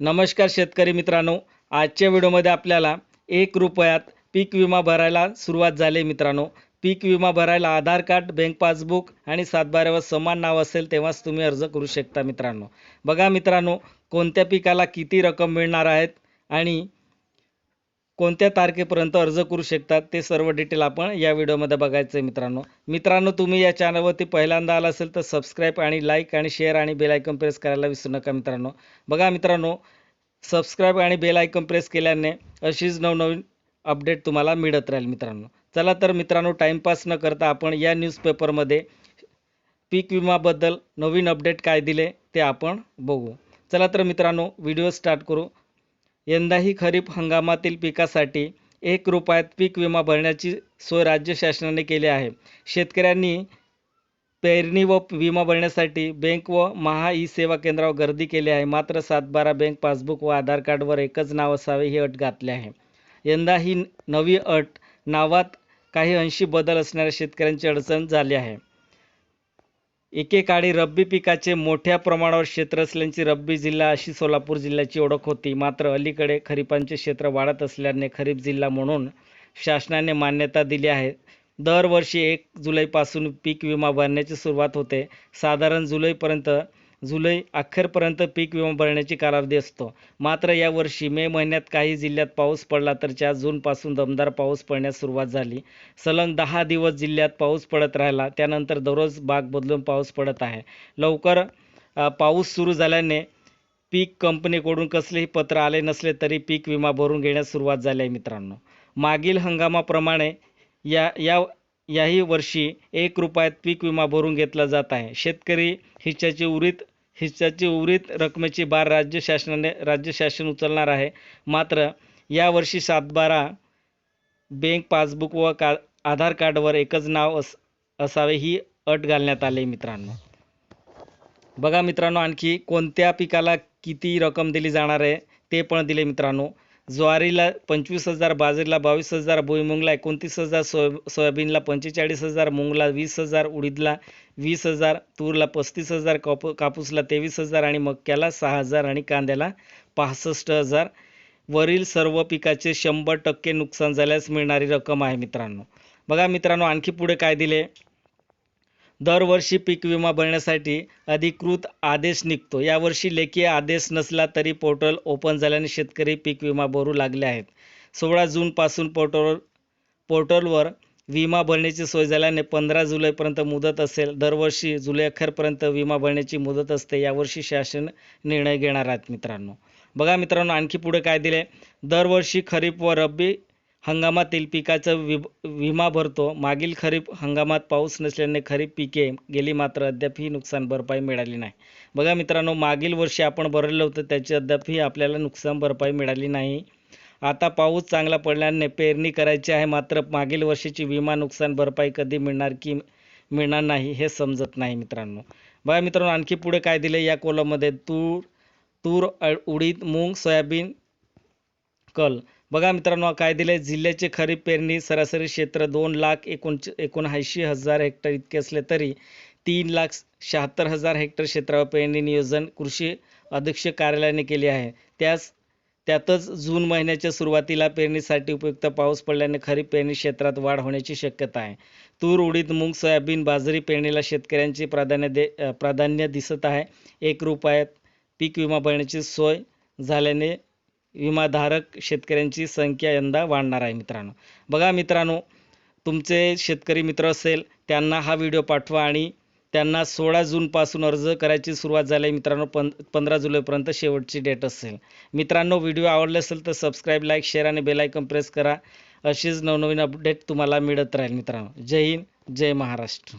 नमस्कार शेतकरी मित्रांनो. आजच्या व्हिडिओमध्ये आपल्याला एक रुपयात पीक विमा भरायला सुरुवात झाली मित्रांनो. पीक विमा भरायला आधार कार्ड बँक पासबुक आणि सातबाऱ्यावर समान नाव असेल तेव्हाच तुम्ही अर्ज करू शकता मित्रांनो. बघा मित्रांनो कोणत्या पिकाला किती रक्कम मिळणार आहेत आणि कोणत्या तारखेपर्यंत अर्ज करू शकतात ते सर्व डिटेल आपण या व्हिडिओमध्ये बघायचं आहे मित्रांनो. मित्रांनो तुम्ही या चॅनलवरती पहिल्यांदा आला असेल तर सबस्क्राईब आणि लाईक आणि शेअर आणि बेल आयकॉन प्रेस करायला विसरू नका मित्रांनो. बघा मित्रांनो सबस्क्राईब आणि बेल आयकॉन प्रेस केल्याने अशीच नवनवीन अपडेट तुम्हाला मिळत राहील मित्रांनो. चला तर मित्रांनो टाईमपास न करता आपण या न्यूजपेपरमध्ये पीक विमाबद्दल नवीन अपडेट काय दिले ते आपण बघू. चला तर मित्रांनो व्हिडिओ स्टार्ट करू. यंदाही खरीप हंगामातील पिकासाठी एक रुपयात पीक विमा भरण्याची सोय राज्य शासनाने केली आहे. शेतकऱ्यांनी पेरणी व विमा भरण्यासाठी बँक व महा ई सेवा केंद्रावर गर्दी केली आहे. मात्र सातबारा बँक पासबुक व आधार कार्डवर एकच नाव असावे ही अट घातली आहे. यंदा ही नवी अट नावात काही अंशी बदल असणाऱ्या शेतकऱ्यांची अडचण झाली आहे. एकेकाळी रब्बी पिकाचे मोठ्या प्रमाणावर क्षेत्र असल्याची रब्बी जिल्हा अशी सोलापूर जिल्ह्याची ओळख होती. मात्र अलीकडे खरीपांचे क्षेत्र वाढत असल्याने खरीप जिल्हा म्हणून शासनाने मान्यता दिली आहे. दरवर्षी एक जुलैपासून पीक विमा भरण्याची सुरुवात होते. साधारण जुलैपर्यंत जुलै अखेरपर्यंत पीक विमा भरण्याची कालावधी असतो. मात्र यावर्षी मे महिन्यात काही जिल्ह्यात पाऊस पडला तर चार जूनपासून दमदार पाऊस पडण्यास सुरुवात झाली. सलग दहा दिवस जिल्ह्यात पाऊस पडत राहिला. त्यानंतर दररोज बाग बदलून पाऊस पडत आहे. लवकर पाऊस सुरू झाल्याने पीक कंपनीकडून कसलेही पत्र आले नसले तरी पीक विमा भरून घेण्यास सुरुवात झाली आहे मित्रांनो. मागील हंगामाप्रमाणे या या याही वर्षी एक रुपयात पीक विमा भरून घेतला जात आहे. शेतकरी हिच्याची उरीत हिस्साची उरीत रकमेची भार राज्य शासनाने राज्य शासन उचलणार आहे. मात्र यावर्षी सातबारा बँक पासबुक व का आधार कार्डवर एकच नाव अस असावे ही अट घालण्यात आली मित्रांनो. बघा मित्रांनो आणखी कोणत्या पिकाला किती रक्कम दिली जाणार आहे ते पण दिले मित्रांनो. ज्वारीला पंचवीस हजार बाजरीला बावीस हजार भुईमुंगला एकोणतीस हजार सोय सोयाबीनला पंचेचाळीस हजार मुंगला वीस हजार उडीदला वीस हजार तूरला पस्तीस हजार काप कापूसला तेवीस हजार आणि मक्याला सहा हजार आणि कांद्याला पासष्ट हजार. वरील सर्व पिकाचे शंभर टक्के नुकसान झाल्यास मिळणारी रक्कम आहे मित्रांनो. बघा मित्रांनो आणखी पुढे काय दिले? दरवर्षी पीक विमा भरण्यासाठी अधिकृत आदेश निघतो. यावर्षी लेखी आदेश नसला तरी पोर्टल ओपन झाल्याने शेतकरी पीक विमा भरू लागले आहेत. सोळा जूनपासून पोर्टल पोर्टलवर विमा भरण्याची सोय झाल्याने पंधरा जुलैपर्यंत मुदत असेल. दरवर्षी जुलै अखेरपर्यंत विमा भरण्याची मुदत असते. यावर्षी शासन निर्णय घेणार आहेत मित्रांनो. बघा मित्रांनो आणखी पुढे काय दिले? दरवर्षी खरीप व रब्बी हंगामातील पिकाचा विभ विमा भरतो. मागील खरीप हंगामात पाऊस नसल्याने खरीप पिके गेली मात्र अद्यापही नुकसान भरपाई मिळाली नाही. बघा मित्रांनो मागील वर्षी आपण भरलेलं होतं त्याची अद्यापही आपल्याला नुकसान भरपाई मिळाली नाही. आता पाऊस चांगला पडल्याने पेरणी करायची आहे मात्र मागील वर्षीची विमा नुकसान भरपाई कधी मिळणार की मिळणार नाही हे समजत नाही मित्रांनो. बघा मित्रांनो आणखी पुढे काय दिले या कोलममध्ये तूर तूर उडीद मूग सोयाबीन कल. बघा मित्रांनो काय दिले जिल्ह्याचे खरीप पेरणी सरासरी क्षेत्र दोन लाख एकोण एकोणऐंशी हजार हेक्टर इतके असले तरी तीन लाख शहात्तर हजार हेक्टर क्षेत्रावर पेरणी नियोजन कृषी अधीक्षक कार्यालयाने केले आहे. त्यास त्यातच जून महिन्याच्या सुरुवातीला पेरणीसाठी उपयुक्त पाऊस पडल्याने खरीप पेरणी क्षेत्रात वाढ होण्याची शक्यता आहे. तूर उडीद मूग सोयाबीन बाजरी पेरणीला शेतकऱ्यांची प्राधान्य दे प्राधान्य दिसत आहे. एक रुपयात पीक विमा भरण्याची सोय झाल्याने विमाधारक शेतकऱ्यांची संख्या यंदा वाढणार आहे मित्रांनो. बघा मित्रांनो तुमचे शेतकरी मित्र असेल त्यांना हा व्हिडिओ पाठवा आणि त्यांना सोळा जूनपासून अर्ज करायची सुरुवात झाली आहे मित्रांनो पं पंधरा जुलैपर्यंत शेवटची डेट असेल. मित्रांनो व्हिडिओ आवडले असेल तर सबस्क्राईब लाईक शेअर आणि बेलायकन प्रेस करा. अशीच नवनवीन अपडेट तुम्हाला मिळत राहील मित्रांनो. जय हिंद जय महाराष्ट्र.